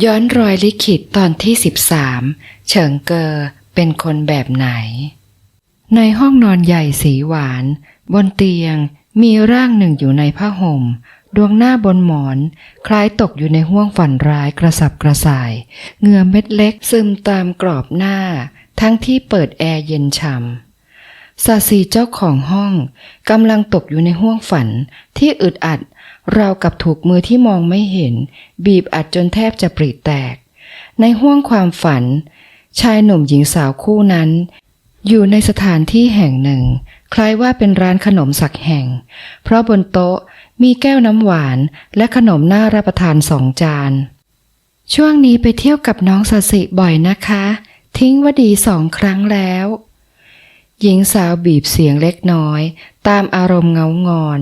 ย้อนรอยลิขิตตอนที่ 13 เฉิงเกอเป็นคนแบบไหน ในห้องนอนใหญ่สีหวาน บนเตียงมีร่างหนึ่งอยู่ในผ้าห่ม ดวงหน้าบนหมอน คล้ายตกอยู่ในห้วงฝันร้ายกระสับกระส่าย เงื่อเม็ดเล็กซึมตามกรอบหน้า ทั้งที่เปิดแอร์เย็นฉ่ำสาสีเจ้าของห้องกำลังตกอยู่ในห้วงฝันที่อึดอัด เรากับถูกมือที่มองไม่เห็น บีบอัดจนแทบจะปริแตก ในห้วงความฝัน ชายหนุ่มหญิงสาวคู่นั้น อยู่ในสถานที่แห่งหนึ่ง คล้ายว่าเป็นร้านขนมสักแห่ง เพราะบนโต๊ะมีแก้วน้ำหวานและขนมน่ารับประทานสองจาน ช่วงนี้ไปเที่ยวกับน้องสสิบ่อยนะคะ ทิ้งวดีสองครั้งแล้ว หญิงสาวบีบเสียงเล็กน้อย ตามอารมณ์เงางอน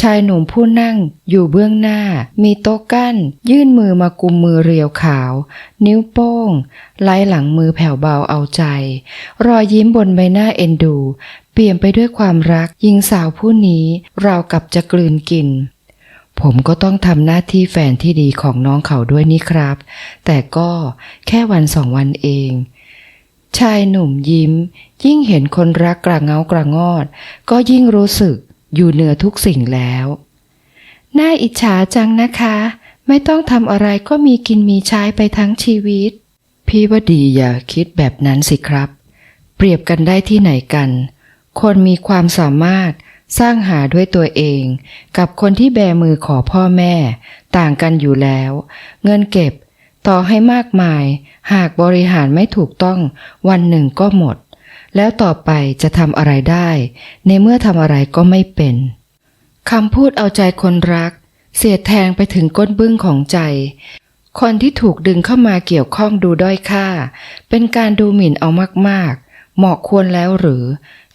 ชายหนุ่มผู้นั่งอยู่เบื้องหน้า มีโต๊ะกั้น ยื่นมือมากุมมือเรียวขาว นิ้วโป้ง ไล่หลังมือแผ่วเบาเอาใจ รอยยิ้มบนใบหน้าเอ็นดู เปลี่ยนไปด้วยความรักหญิงสาวผู้นี้เรากับจะกลืนกินผมก็ต้องทำหน้าที่แฟนที่ดีของน้องเขาด้วยนี่ครับ แต่ก็แค่วันสองวันเอง ชายหนุ่มยิ้ม ยิ่งเห็นคนรักกระเงากระงอด ก็ยิ่งรู้สึกอยู่เหนือทุกสิ่งแล้ว น่าอิจฉาจังนะคะ ไม่ต้องทำอะไรก็มีกินมีใช้ไปทั้งชีวิต พี่ว่าดีอย่าคิดแบบนั้นสิครับ เปรียบกันได้ที่ไหนกัน คนมีความสามารถสร้างหาด้วยตัวเอง กับคนที่แบมือขอพ่อแม่ ต่างกันอยู่แล้ว เงินเก็บ ต่อให้มากมาย หากบริหารไม่ถูกต้องวันหนึ่งก็หมด แล้วต่อไปจะทำอะไรได้ ในเมื่อทำอะไรก็ไม่เป็นคำพูดเอาใจคนรัก เสียดแทงไปถึงก้นบึ้งของใจ คนที่ถูกดึงเข้ามาเกี่ยวข้องดูด้อยค่า เป็นการดูหมิ่นเอามากๆ เหมาะควรแล้วหรือ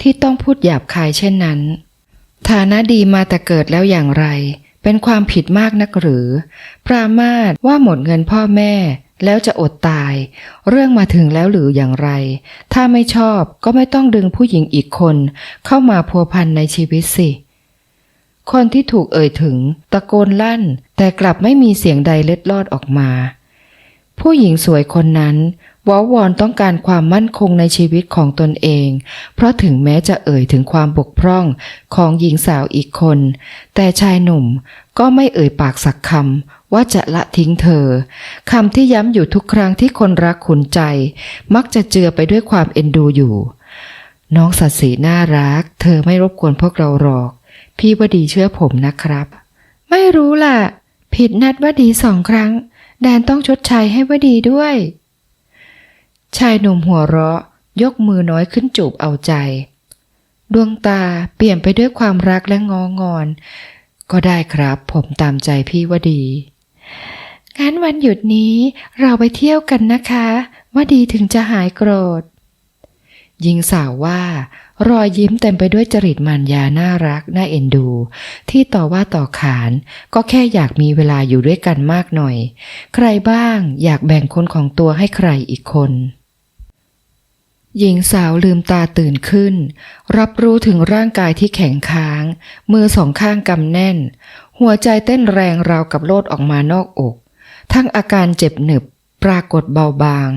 ที่ต้องพูดหยาบคายเช่นนั้น ฐานะดีมาแต่เกิดแล้วอย่างไร เป็นความผิดมากนักหรือ ปรามาสว่าหมดเงินพ่อแม่ แล้วจะอดตาย เรื่องมาถึงแล้วหรืออย่างไร ถ้าไม่ชอบก็ไม่ต้องดึงผู้หญิงอีกคน เข้ามาพัวพันในชีวิตสิ คนที่ถูกเอ่ยถึง ตะโกนลั่น แต่กลับไม่มีเสียงใดเล็ดลอดออกมา ผู้หญิงสวยคนนั้น วอลวอนต้องการความมั่นคงในชีวิตของตนเอง เพราะถึงแม้จะเอ่ยถึงความบกพร่องของหญิงสาวอีกคน แต่ชายหนุ่มก็ไม่เอ่ยปากสักคำว่าจะละทิ้งเธอคำที่ย้ำอยู่ทุกครั้งที่คนรักขุนใจ มักจะเจือไปด้วยความเอ็นดูอยู่ น้องสัตสีน่ารัก เธอไม่รบกวนพวกเราหรอก พี่ว่าดีเชื่อผมนะครับ ไม่รู้ล่ะ ผิดนัดว่าดีสองครั้ง แดนต้องชดใช้ให้ว่าดีด้วย ชายหนุ่มหัวเราะ ยกมือน้อยขึ้นจูบเอาใจ ดวงตาเปลี่ยนไปด้วยความรักและงองอน ก็ได้ครับผมตามใจพี่ว่าดี งั้นวันหยุดนี้เราไปเที่ยวกันนะคะ ว่าดีถึงจะหายโกรธหญิงสาวว่ารอยยิ้มเต็มไปด้วยจริตมารยาน่ารักน่าเอ็นดู ที่ต่อว่าต่อขาน ก็แค่อยากมีเวลาอยู่ด้วยกันมากหน่อย ใครบ้างอยากแบ่งคนของตัวให้ใครอีกคน หญิงสาวลืมตาตื่นขึ้น รับรู้ถึงร่างกายที่แข็งค้าง มือสองข้างกำแน่น หัวใจเต้นแรงราวกับโลดออกมานอกอก ทั้งอาการเจ็บหนึบ ปรากฏเบาบาง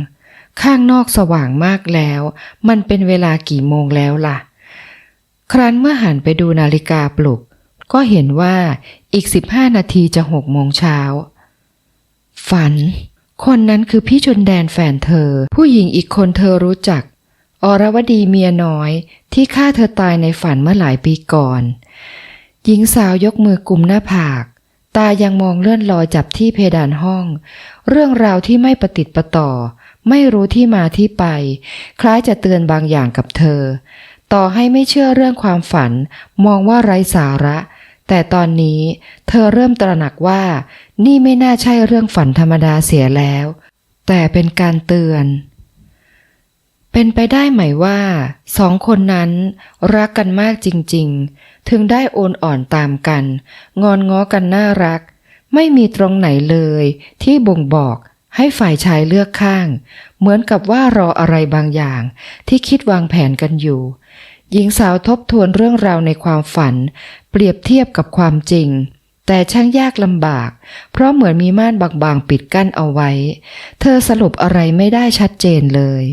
ข้างนอกสว่างมากแล้ว มันเป็นเวลากี่โมงแล้วล่ะ ครั้นเมื่อหันไปดูนาฬิกาปลุก ก็เห็นว่าอีกสิบห้านาทีจะหกโมงเช้า ฝัน คนนั้นคือพี่ชนแดนแฟนเธอ ผู้หญิงอีกคนเธอรู้จัก อรวดีเมียน้อยที่ฆ่าเธอตายในฝันเมื่อหลายปีก่อน หญิงสาวยกมือกุมหน้าผาก ตายังมองเลื่อนลอยจับที่เพดานห้อง เรื่องราวที่ไม่ประติดประต่อ ไม่รู้ที่มาที่ไป คล้ายจะเตือนบางอย่างกับเธอ ต่อให้ไม่เชื่อเรื่องความฝัน มองว่าไร้สาระ แต่ตอนนี้เธอเริ่มตระหนักว่า นี่ไม่น่าใช่เรื่องฝันธรรมดาเสียแล้ว แต่เป็นการเตือน เป็นไปได้ไหมว่าสองคนนั้นรักกันมากจริงๆ ถึงได้โอนอ่อนตามกัน งอนง้อกันน่ารัก ไม่มีตรงไหนเลยที่บ่งบอกให้ฝ่ายชายเลือกข้าง เหมือนกับว่ารออะไรบางอย่างที่คิดวางแผนกันอยู่ หญิงสาวทบทวนเรื่องราวในความฝัน เปรียบเทียบกับความจริง แต่ช่างยากลำบาก เพราะเหมือนมีม่านบางๆปิดกั้นเอาไว้ เธอสรุปอะไรไม่ได้ชัดเจนเลย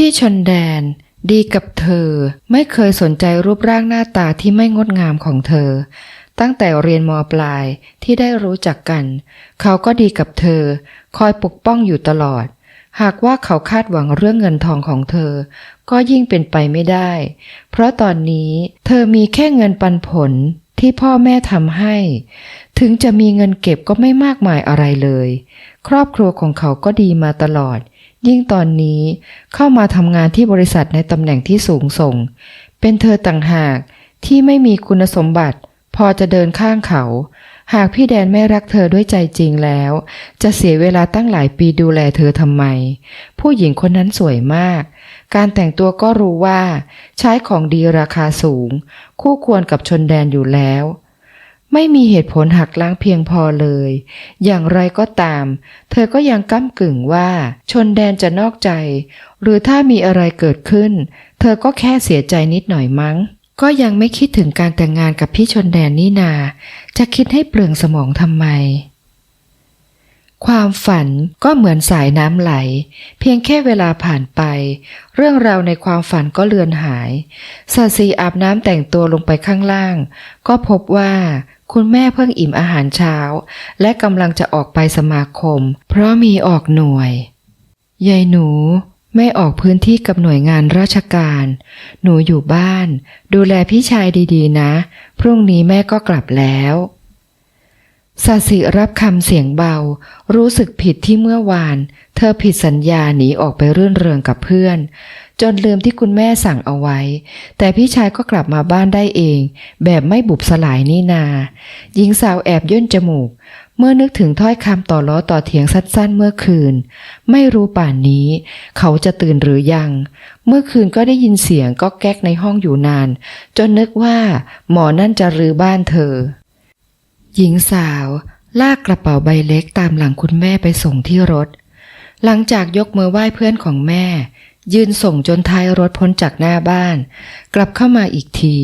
พี่ชนแดน ดีกับเธอ ไม่เคยสนใจรูปร่างหน้าตาที่ไม่งดงามของเธอ ตั้งแต่เรียนมปลายที่ได้รู้จักกัน เขาก็ดีกับเธอ คอยปกป้องอยู่ตลอด หากว่าเขาคาดหวังเรื่องเงินทองของเธอ ก็ยิ่งเป็นไปไม่ได้ เพราะตอนนี้เธอมีแค่เงินปันผลที่พ่อแม่ทำให้ ถึงจะมีเงินเก็บก็ไม่มากมายอะไรเลย ครอบครัวของเขาก็ดีมาตลอด ยิ่งตอนนี้เข้ามาทำงานที่บริษัทในตำแหน่งที่สูงส่ง เป็นเธอต่างหากที่ไม่มีคุณสมบัติ พอจะเดินข้างเขา หากพี่แดนไม่รักเธอด้วยใจจริงแล้ว จะเสียเวลาตั้งหลายปีดูแลเธอทำไม ผู้หญิงคนนั้นสวยมาก การแต่งตัวก็รู้ว่า ใช้ของดีราคาสูง คู่ควรกับชนแดนอยู่แล้ว ไม่มีเหตุผลหักล้างเพียงพอเลย อย่างไรก็ตาม เธอก็ยังก้ากึ่งว่า ชนแดนจะนอกใจ หรือถ้ามีอะไรเกิดขึ้น เธอก็แค่เสียใจนิดหน่อยมั้ง ก็ยังไม่คิดถึงการแต่งงานกับพี่ชนแดนนี่นา จะคิดให้เปลืองสมองทำไม ความฝันก็เหมือนสายน้ำไหล เพียงแค่เวลาผ่านไป เรื่องราวในความฝันก็เลือนหายสาสีอาบน้ำแต่งตัวลงไปข้างล่าง ก็พบว่า คุณแม่เพิ่งอิ่มอาหารเช้า และกำลังจะออกไปสมาคม เพราะมีออกหน่วย ยายหนูไม่ออกพื้นที่กับหน่วยงานราชการ หนูอยู่บ้าน ดูแลพี่ชายดีๆ นะ พรุ่งนี้แม่ก็กลับแล้วสาสิรับคำเสียงเบา รู้สึกผิดที่เมื่อวาน เธอผิดสัญญาหนีออกไปเรื่นเริงกับเพื่อน จนลืมที่คุณแม่สั่งเอาไว้ แต่พี่ชายก็กลับมาบ้านได้เอง แบบไม่บุบสลายนี่นา หญิงสาวแอบย่นจมูก เมื่อนึกถึงถ้อยคำต่อล้อต่อเถียงสั้นๆเมื่อคืน ไม่รู้ป่านนี้ เขาจะตื่นหรือยัง เมื่อคืนก็ได้ยินเสียงก็แก๊กในห้องอยู่นาน จนนึกว่า หมอนั่นจะรื้อบ้านเธอ หญิงสาวลากกระเป๋าใบเล็กตามหลังคุณแม่ไปส่งที่รถ หลังจากยกมือไหว้เพื่อนของแม่ ยืนส่งจนท้ายรถพ้นจากหน้าบ้าน กลับเข้ามาอีกที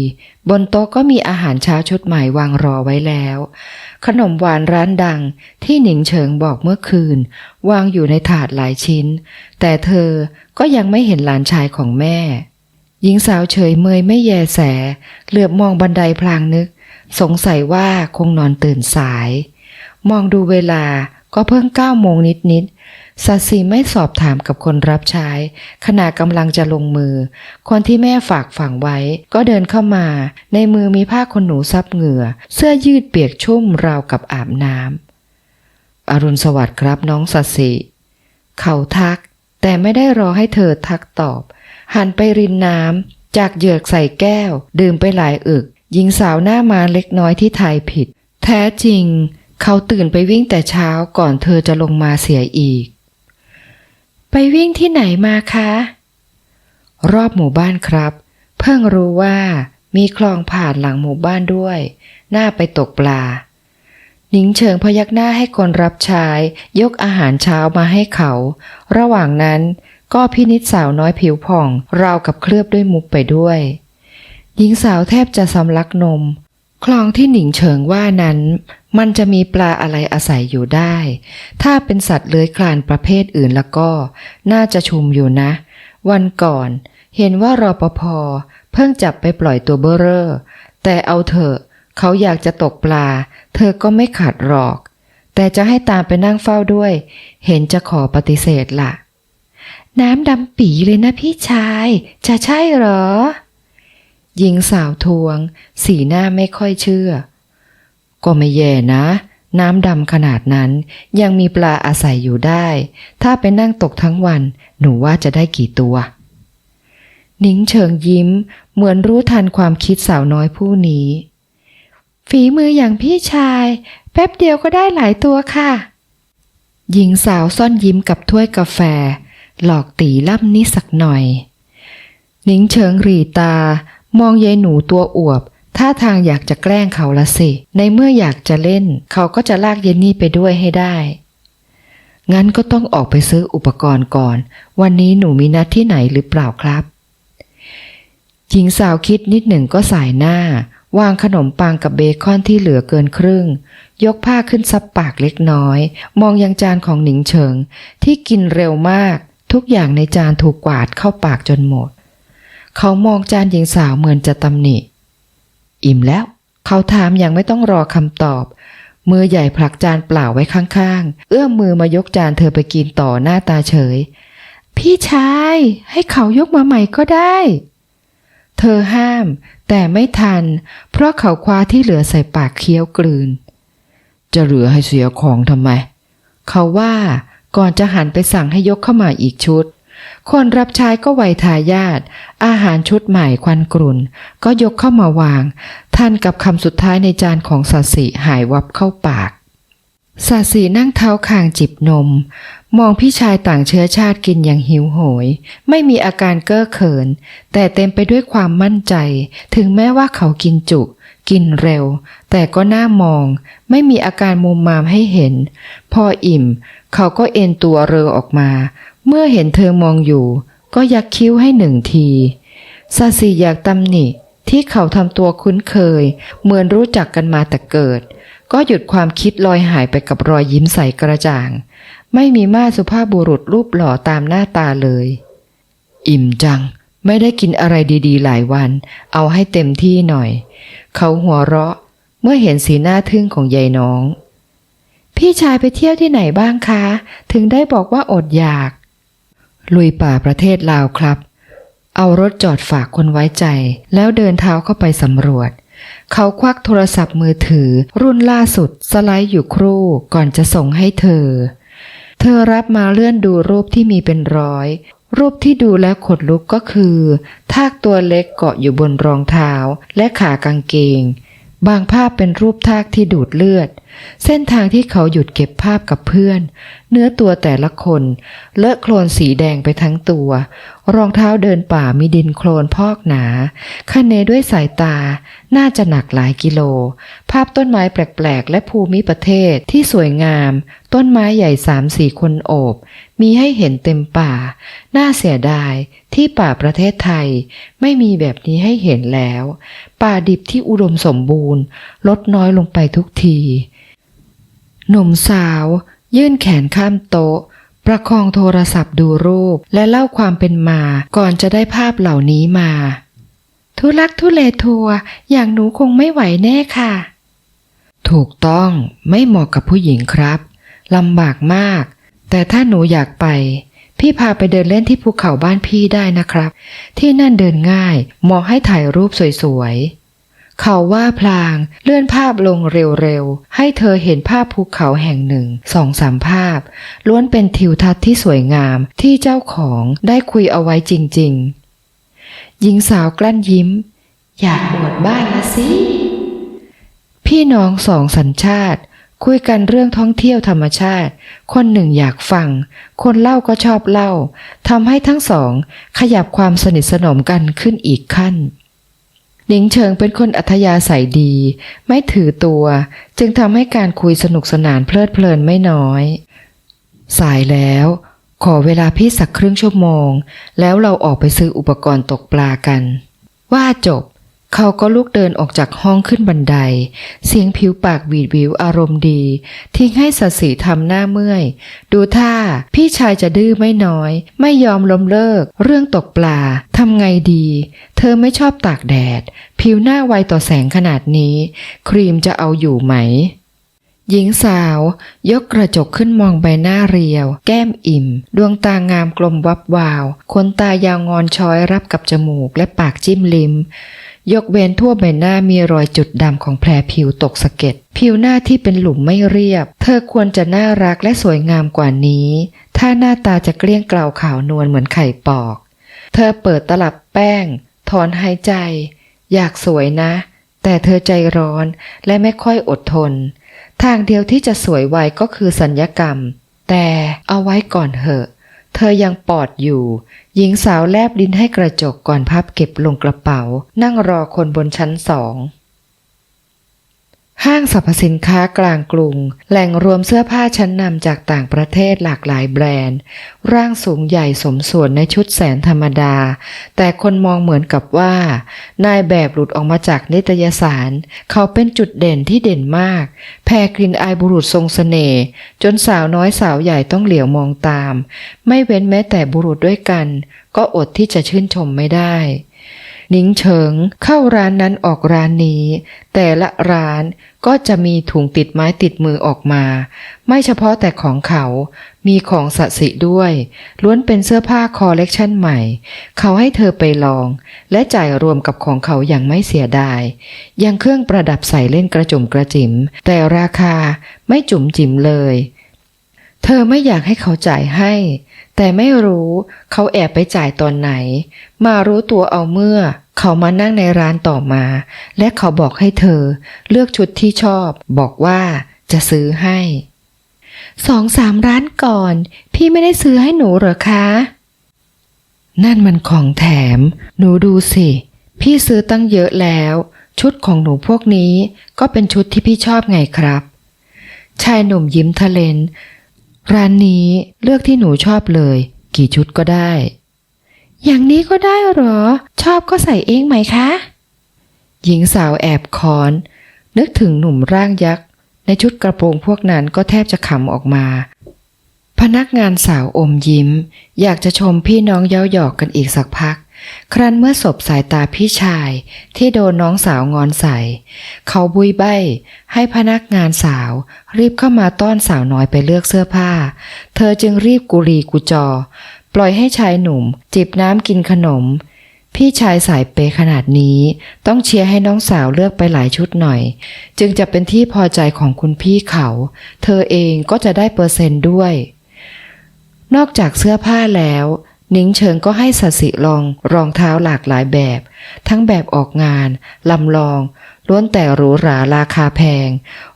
บนโต๊ะก็มีอาหารเช้าชุดใหม่วางรอไว้แล้ว ขนมหวานร้านดังที่หนิงเฉิงบอกเมื่อคืน วางอยู่ในถาดหลายชิ้น แต่เธอก็ยังไม่เห็นหลานชายของแม่ หญิงสาวเฉยเมยไม่แยแส เหลือบมองบันไดพลางนึก สงสัยว่าคงนอนตื่นสาย มองดูเวลาก็เพิ่งเก้าโมงนิดๆ สัตสีไม่สอบถามกับคนรับใช้ ขณะกำลังจะลงมือ คนที่แม่ฝากฝังไว้ ก็เดินเข้ามา ในมือมีผ้าขนหนูซับเหงื่อ เสื้อยืดเปียกชุ่มราวกับอาบน้ำอรุณสวัสดิ์ครับน้องสัตสีเขาทัก แต่ไม่ได้รอให้เธอทักตอบ หันไปรินน้ำจากเหยือกใส่แก้ว ดื่มไปหลายอึก หญิงสาวหน้ามาเล็กน้อยที่ทายผิด แท้จริง เขาตื่นไปวิ่งแต่เช้าก่อนเธอจะลงมาเสียอีก ไปวิ่งที่ไหนมาคะ รอบหมู่บ้านครับ เพิ่งรู้ว่ามีคลองผ่านหลังหมู่บ้านด้วย น่าไปตกปลา หนิงเฉิงพยักหน้าให้คนรับใช้ยกอาหารเช้ามาให้เขา ระหว่างนั้นก็พินิจสาวน้อยผิวผ่องราวกับเคลือบด้วยมุกไปด้วย หญิงสาวแทบจะสำลักนม คลองที่หนิงเฉิงว่านั้น มันจะมีปลาอะไรอาศัยอยู่ได้ ถ้าเป็นสัตว์เลื้อยคลานประเภทอื่นแล้วก็ น่าจะชุมอยู่นะ วันก่อน เห็นว่ารอปภเพิ่งจับไปปล่อยตัวเบ้อเร่อแต่เอาเถอะ เขาอยากจะตกปลา เธอก็ไม่ขัดหรอก แต่จะให้ตามไปนั่งเฝ้าด้วย เห็นจะขอปฏิเสธล่ะ น้ำดำปีเลยนะพี่ชาย จะใช่เหรอหญิงสาวทวง สีหน้าไม่ค่อยเชื่อ ก็ไม่แย่นะ น้ำดำขนาดนั้น ยังมีปลาอาศัยอยู่ได้ ถ้าไปนั่งตกทั้งวัน หนูว่าจะได้กี่ตัวนิงเฉิงยิ้ม เหมือนรู้ทันความคิดสาวน้อยผู้นี้ ฝีมืออย่างพี่ชาย แป๊บเดียวก็ได้หลายตัวค่ะ หญิงสาวซ่อนยิ้มกับถ้วยกาแฟ หลอกตีล่ำนิดสักหน่อย นิงเฉิงรีตามองยายหนูตัวอวบ ท่าทางอยากจะแกล้งเขาละสิ ในเมื่ออยากจะเล่น เขาก็จะลากเยนนี่ไปด้วยให้ได้ งั้นก็ต้องออกไปซื้ออุปกรณ์ก่อน วันนี้หนูมีนัดที่ไหนหรือเปล่าครับ หญิงสาวคิดนิดหนึ่งก็สายหน้า วางขนมปังกับเบคอนที่เหลือเกินครึ่ง ยกผ้าขึ้นซับปากเล็กน้อย มองยังจานของหนิงเฉิง ที่กินเร็วมาก ทุกอย่างในจานถูกกวาดเข้าปากจนหมด เขามองจานหญิงสาวเหมือนจะตำหนิ อิ่มแล้ว เขาถามอย่างไม่ต้องรอคำตอบ มือใหญ่ผลักจานเปล่าไว้ข้างๆ เอื้อมมือมายกจานเธอไปกินต่อหน้าตาเฉย พี่ชาย ให้เขายกมาใหม่ก็ได้ เธอห้าม แต่ไม่ทัน เพราะเขาคว้าที่เหลือใส่ปากเคี้ยวกลืน จะเหลือให้เสียของทำไม เขาว่าก่อนจะหันไปสั่งให้ยกเข้ามาอีกชุด คนรับใช้ก็ไวทายาทอาหารชุดใหม่ควันกรุ่น ก็ยกเข้ามาวาง ท่านกับคำสุดท้ายในจานของสาสีหายวับเข้าปากสาสีนั่งเท้าคางจิบนม มองพี่ชายต่างเชื้อชาติกินอย่างหิวโหย ไม่มีอาการเก้อเขิน แต่เต็มไปด้วยความมั่นใจ ถึงแม้ว่าเขากินจุ กินเร็ว แต่ก็น่ามอง ไม่มีอาการมุมมามให้เห็น พออิ่ม เขาก็เอ็นตัวเรอออกมา เมื่อเห็นเธอมองอยู่ ก็ยักคิ้วให้หนึ่งทีซาสีอยากตำหนิ ที่เขาทำตัวคุ้นเคย เหมือนรู้จักกันมาแต่เกิด ก็หยุดความคิดลอยหายไปกับรอยยิ้มใสกระจ่าง ไม่มีมาสุภาพบุรุษรูปหล่อตามหน้าตาเลย อิ่มจัง ไม่ได้กินอะไรดีๆ หลายวัน เอาให้เต็มที่หน่อย เขาหัวเราะเมื่อเห็นสีหน้าทึ่งของยายน้อง พี่ชายไปเที่ยวที่ไหนบ้างคะ ถึงได้บอกว่าอดอยาก ลุยป่าประเทศลาวครับ เอารถจอดฝากคนไว้ใจ แล้วเดินเท้าเข้าไปสำรวจ เขาควักโทรศัพท์มือถือ รุ่นล่าสุดสไลด์อยู่ครู่ก่อนจะส่งให้เธอ เธอรับมาเลื่อนดูรูปที่มีเป็นร้อย รูปที่ดูแล้วขนลุกก็คือทากตัวเล็กเกาะอยู่บนรองเท้าและขากางเกงบางภาพเป็นรูปทากที่ดูดเลือด เส้นทางที่เขาหยุดเก็บภาพกับเพื่อน เนื้อตัวแต่ละคน เลอะโคลนสีแดงไปทั้งตัว รองเท้าเดินป่ามีดินโคลนพอกหนาคะเนด้วยสายตา น่าจะหนักหลายกิโล ภาพต้นไม้แปลกๆ และภูมิประเทศที่สวยงาม ต้นไม้ใหญ่สามสี่คนโอบ มีให้เห็นเต็มป่า น่าเสียดายที่ป่าประเทศไทย ไม่มีแบบนี้ให้เห็นแล้ว ป่าดิบที่อุดมสมบูรณ์ ลดน้อยลงไปทุกทีหนุ่มสาว ยื่นแขนข้ามโต๊ะ ประคองโทรศัพท์ดูรูปและเล่าความเป็นมาก่อนจะได้ภาพเหล่านี้มา ทุลักทุเลทัวร์อย่างหนูคงไม่ไหวแน่ค่ะ ถูกต้องไม่เหมาะกับผู้หญิงครับลำบากมาก แต่ถ้าหนูอยากไป พี่พาไปเดินเล่นที่ภูเขาบ้านพี่ได้นะครับ ที่นั่นเดินง่ายเหมาะให้ถ่ายรูปสวยๆ เขาว่าพลางเลื่อนภาพลงเร็วๆ ให้เธอเห็นภาพภูเขาแห่งหนึ่งสองสามภาพ ล้วนเป็นทิวทัศน์ที่สวยงามที่เจ้าของได้คุยเอาไว้จริงๆ หญิงสาวกลั้นยิ้ม อยากอวดบ้านละสิ พี่น้องสองสัญชาติ คุยกันเรื่องท่องเที่ยวธรรมชาติ คนหนึ่งอยากฟัง คนเล่าก็ชอบเล่าทำให้ทั้งสองขยับความสนิทสนมกันขึ้นอีกขั้น หนิงเฉิงเป็นคนอัธยาศัยดี ไม่ถือตัว จึงทำให้การคุยสนุกสนานเพลิดเพลินไม่น้อย สายแล้ว ขอเวลาพี่สักครึ่งชั่วโมง แล้วเราออกไปซื้ออุปกรณ์ตกปลากัน ว่าจบ เขาก็ลุกเดินออกจากห้องขึ้นบันได เสียงผิวปากวีดวิวอารมณ์ดี ทิ้งให้สสีทำหน้าเมื่อย ดูท่า พี่ชายจะดื้อไม่น้อย ไม่ยอมล้มเลิก เรื่องตกปลาทำไงดี เธอไม่ชอบตากแดด ผิวหน้าไวต่อแสงขนาดนี้ ครีมจะเอาอยู่ไหมหญิงสาว ยกกระจกขึ้นมองใบหน้าเรียว แก้มอิ่ม ดวงตางามกลมวับวาวขนตายาวงอนช้อยรับกับจมูกและปากจิ้มลิ้ม ยกเว้นทั่วใบหน้ามีรอยจุดดำของแผลผิวตกสะเก็ด ผิวหน้าที่เป็นหลุมไม่เรียบ เธอควรจะน่ารักและสวยงามกว่านี้ ถ้าหน้าตาจะเกลี้ยงเกล่าขาวนวลเหมือนไข่ปอก เธอเปิดตลับแป้ง ถอนหายใจ อยากสวยนะ แต่เธอใจร้อนและไม่ค่อยอดทน ทางเดียวที่จะสวยไวก็คือสัญญกรรม แต่เอาไว้ก่อนเถอะ เธอยังปอดอยู่ หญิงสาวแลบลิ้นให้กระจกก่อนพับเก็บลงกระเป๋า นั่งรอคนบนชั้นสอง ห้างสรรพสินค้ากลางกรุง แหล่งรวมเสื้อผ้าชั้นนำจากต่างประเทศหลากหลายแบรนด์ ร่างสูงใหญ่สมส่วนในชุดแสนธรรมดา แต่คนมองเหมือนกับว่า นายแบบหลุดออกมาจากนิตยสาร เขาเป็นจุดเด่นที่เด่นมากแผ่กลิ่นอายบุรุษทรงสเสน่ห์จนสาวน้อยสาวใหญ่ต้องเหลียวมองตาม ไม่เว้นแม้แต่บุรุษด้วยกัน ก็อดที่จะชื่นชมไม่ได้ หนิงเฉิงเข้าร้านนั้นออกร้านนี้ แต่ละร้านก็จะมีถุงติดไม้ติดมือออกมา ไม่เฉพาะแต่ของเขา มีของสะสิด้วย ล้วนเป็นเสื้อผ้าคอลเลกชันใหม่ เขาให้เธอไปลอง และจ่ายรวมกับของเขาอย่างไม่เสียดาย ยังเครื่องประดับใส่เล่นกระจุ่มกระจิ๋มแต่ราคาไม่จุ๋มจิ๋มเลย เธอไม่อยากให้เขาจ่ายให้ แต่ไม่รู้เขาแอบไปจ่ายตอนไหน มารู้ตัวเอาเมื่อ เขามานั่งในร้านต่อมา และเขาบอกให้เธอ เลือกชุดที่ชอบ บอกว่าจะซื้อให้สองสามร้านก่อน พี่ไม่ได้ซื้อให้หนูหรอคะ นั่นมันของแถม หนูดูสิ พี่ซื้อตั้งเยอะแล้ว ชุดของหนูพวกนี้ก็เป็นชุดที่พี่ชอบไงครับ ชายหนุ่มยิ้มทะเลน ร้านนี้เลือกที่หนูชอบเลย กี่ชุดก็ได้ อย่างนี้ก็ได้เหรอ ชอบก็ใส่เองไหมคะ หญิงสาวแอบคอน นึกถึงหนุ่มร่างยักษ์ ในชุดกระโปรงพวกนั้นก็แทบจะขำออกมา พนักงานสาวอมยิ้ม อยากจะชมพี่น้องเย้าหยอกกันอีกสักพัก ครั้นเมื่อสบสายตาพี่ชายที่โดนน้องสาวงอนใส่ เขาบุยใบ้ให้พนักงานสาว รีบเข้ามาต้อนสาวน้อยไปเลือกเสื้อผ้า เธอจึงรีบกุรีกุจอ ปล่อยให้ชายหนุ่ม จิบน้ำกินขนม พี่ชายสายเปยขนาดนี้ ต้องเชียร์ให้น้องสาวเลือกไปหลายชุดหน่อย จึงจะเป็นที่พอใจของคุณพี่เขา เธอเองก็จะได้เปอร์เซนต์ด้วย นอกจากเสื้อผ้าแล้ว หนิงเฉิงก็ให้สัสิลองรองเท้าหลากหลายแบบ ทั้งแบบออกงาน ลำลอง ล้วนแต่หรูหราราคาแพง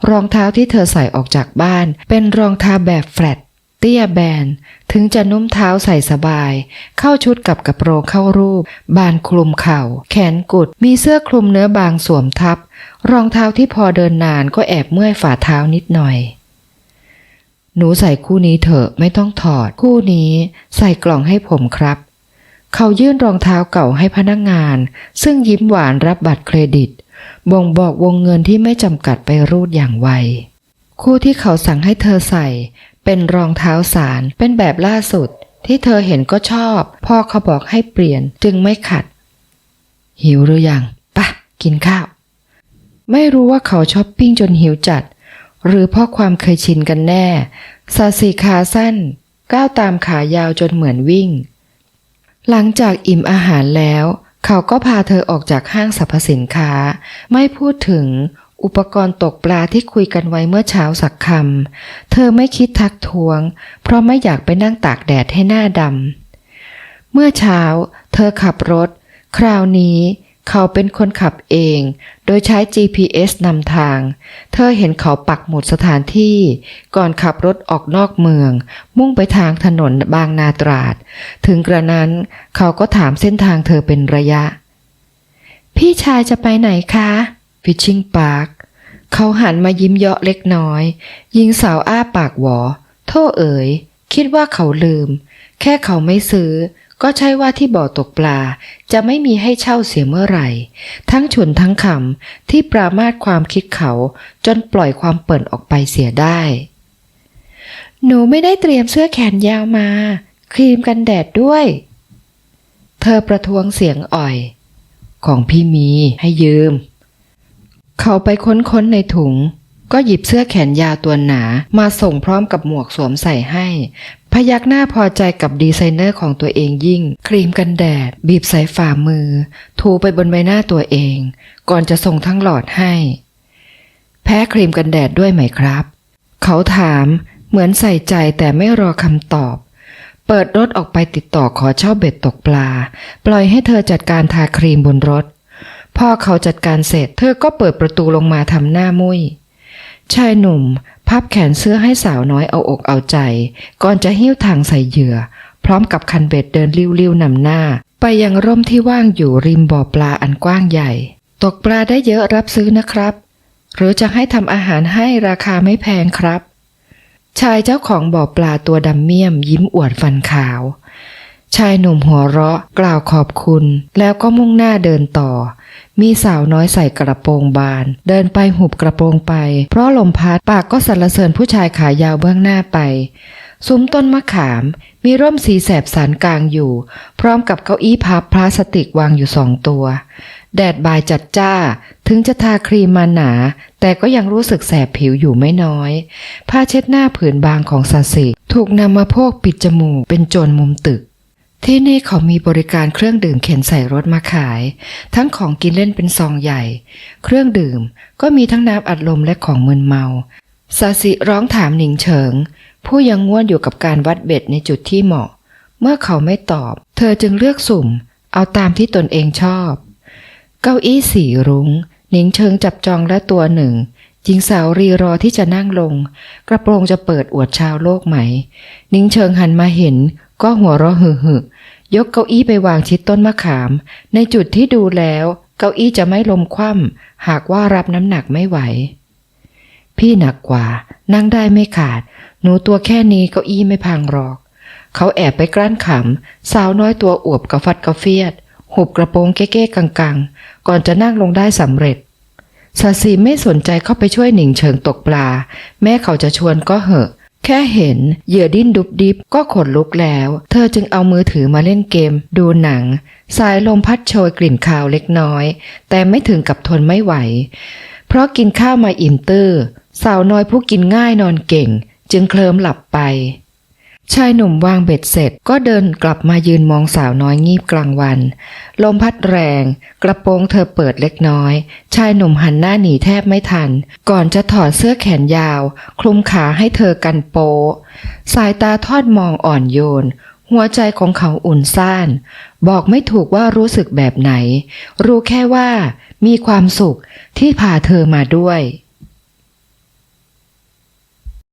รองเท้าที่เธอใส่ออกจากบ้าน เป็นรองเท้าแบบแฟลตเตี้ยแบน ถึงจะนุ่มเท้าใส่สบาย เข้าชุดกับกระโปรงเข้ารูป บานคลุมเข่า แขนกุด มีเสื้อคลุมเนื้อบางสวมทับ รองเท้าที่พอเดินนานก็แอบเมื่อยฝ่าเท้านิดหน่อย หนูใส่คู่นี้เถอะไม่ต้องถอด คู่นี้ใส่กล่องให้ผมครับ เขายื่นรองเท้าเก่าให้พนักงาน ซึ่งยิ้มหวานรับบัตรเครดิต บ่งบอกวงเงินที่ไม่จำกัดไปรูดอย่างไว คู่ที่เขาสั่งให้เธอใส่ เป็นรองเท้าสารเป็นแบบล่าสุด ที่เธอเห็นก็ชอบ พ่อเขาบอกให้เปลี่ยนจึงไม่ขัด หิวหรือยังปะกินข้าว ไม่รู้ว่าเขาช้อปปิ้งจนหิวจัด หรือเพราะความเคยชินกันแน่สาสีขาสั้น ก้าวตามขายาวจนเหมือนวิ่ง หลังจากอิ่มอาหารแล้ว เขาก็พาเธอออกจากห้างสรรพสินค้า ไม่พูดถึงอุปกรณ์ตกปลาที่คุยกันไว้เมื่อเช้าสักคำ เธอไม่คิดทักท้วง เพราะไม่อยากไปนั่งตากแดดให้หน้าดำ เมื่อเช้า เธอขับรถ คราวนี้ เขาเป็นคนขับเอง โดยใช้ GPS นำทาง เธอเห็นเขาปักหมุดสถานที่ ก่อนขับรถออกนอกเมือง มุ่งไปทางถนนบางนาตราด ถึงกระนั้นเขาก็ถามเส้นทางเธอเป็นระยะ พี่ชายจะไปไหนคะฟิชชิงพาร์คเขาหันมายิ้มเยาะเล็กน้อย ยิงสาวอ้าปากหวอ โท่เอ๋ย คิดว่าเขาลืม แค่เขาไม่ซื้อ ก็ใช่ว่าที่บ่อตกปลาจะไม่มีให้เช่าเสียเมื่อไหร่ ทั้งฉุนทั้งขำที่ปรามาสความคิดเขาจนปล่อยความเปิ่นออกไปเสียได้ หนูไม่ได้เตรียมเสื้อแขนยาวมา ครีมกันแดดด้วย เธอประท้วงเสียงอ่อย ของพี่มีให้ยืม เขาไปค้นๆในถุงก็หยิบเสื้อแขนยาวตัวหนามาส่งพร้อมกับหมวกสวมใส่ให้ พยักหน้าพอใจกับดีไซเนอร์ของตัวเองยิ่ง ครีมกันแดด บีบใส่ฝ่ามือ ถูไปบนใบหน้าตัวเอง ก่อนจะส่งทั้งหลอดให้ แพ้ครีมกันแดดด้วยไหมครับ เขาถามเหมือนใส่ใจแต่ไม่รอคำตอบ เปิดรถออกไปติดต่อขอเช่าเบ็ดตกปลา ปล่อยให้เธอจัดการทาครีมบนรถพอเขาจัดการเสร็จ เธอก็เปิดประตูลงมาทำหน้ามุย ชายหนุ่ม พับแขนเสื้อให้สาวน้อยเอาอกเอาใจ ก่อนจะหิ้วทางใส่เหยื่อ พร้อมกับคันเบ็ดเดินลิ้วๆนำหน้า ไปยังร่มที่ว่างอยู่ริมบ่อปลาอันกว้างใหญ่ ตกปลาได้เยอะรับซื้อนะครับ หรือจะให้ทำอาหารให้ราคาไม่แพงครับ ชายเจ้าของบ่อปลาตัวดำเมี่ยมยิ้มอวดฟันขาว ชายหนุ่มหัวเราะกล่าวขอบคุณ แล้วก็มุ่งหน้าเดินต่อ มีสาวน้อยใส่กระโปรงบาน เดินไปหุบกระโปรงไป เพราะลมพัดปากก็สรรเสริญผู้ชายขายาวเบื้องหน้าไปซุ้มต้นมะขาม มีร่มสีแสบสารกลางอยู่ พร้อมกับเก้าอี้พับพลาสติกวางอยู่สองตัว แดดบ่ายจัดจ้า ถึงจะทาครีมมาหนา แต่ก็ยังรู้สึกแสบผิวอยู่ไม่น้อย ผ้าเช็ดหน้าผืนบางของซาสิ ถูกนำมาโพกปิดจมูกเป็นโจรมุมตึก ที่นี่เขามีบริการเครื่องดื่มเข็นใส่รถมาขาย ทั้งของกินเล่นเป็นซองใหญ่ เครื่องดื่มก็มีทั้งน้ำอัดลมและของมึนเมาซาสิร้องถามหนิงเฉิง ผู้ยังง่วนอยู่กับการวัดเบ็ดในจุดที่เหมาะ เมื่อเขาไม่ตอบ เธอจึงเลือกสุ่ม เอาตามที่ตนเองชอบ เก้าอี้สีรุง้ง หนิงเชิงจับจองและตัวหนึ่งหญิงสาวรีรอที่จะนั่งลง กระโปรงจะเปิดอวดชาวโลกไหมหนิงเชิงหันมาเห็น ก็หัวเราะหึหึยกเก้าอี้ไปวางชิดต้นมะขาม ในจุดที่ดูแล้ว เก้าอี้จะไม่ลมคว่ำหากว่ารับน้ำหนักไม่ไหว พี่หนักกว่า นั่งได้ไม่ขาด หนูตัวแค่นี้เก้าอี้ไม่พังหรอก เขาแอบไปกลั้นขำ สาวน้อยตัวอวบกระฟัดกระเฟียด หุบกระโปรงเก้ๆกังๆ ก่อนจะนั่งลงได้สำเร็จสาสีไม่สนใจเข้าไปช่วยหนิงเฉิงตกปลา แม่เขาจะชวนก็เหอะ แค่เห็นเหยื่อดิ้นดุบดิบก็ขนลุกแล้ว เธอจึงเอามือถือมาเล่นเกม ดูหนัง สายลมพัดโชยกลิ่นคาวเล็กน้อย แต่ไม่ถึงกับทนไม่ไหว เพราะกินข้าวมาอิ่มตื้อสาวน้อยผู้กินง่ายนอนเก่ง จึงเคลิ้มหลับไป ชายหนุ่มวางเบ็ดเสร็จก็เดินกลับมายืนมองสาวน้อยงีบกลางวัน ลมพัดแรง กระโปรงเธอเปิดเล็กน้อย ชายหนุ่มหันหน้าหนีแทบไม่ทัน ก่อนจะถอดเสื้อแขนยาว คลุมขาให้เธอกันโป สายตาทอดมองอ่อนโยน หัวใจของเขาอุ่นซ่าน บอกไม่ถูกว่ารู้สึกแบบไหน รู้แค่ว่า มีความสุขที่พาเธอมาด้วย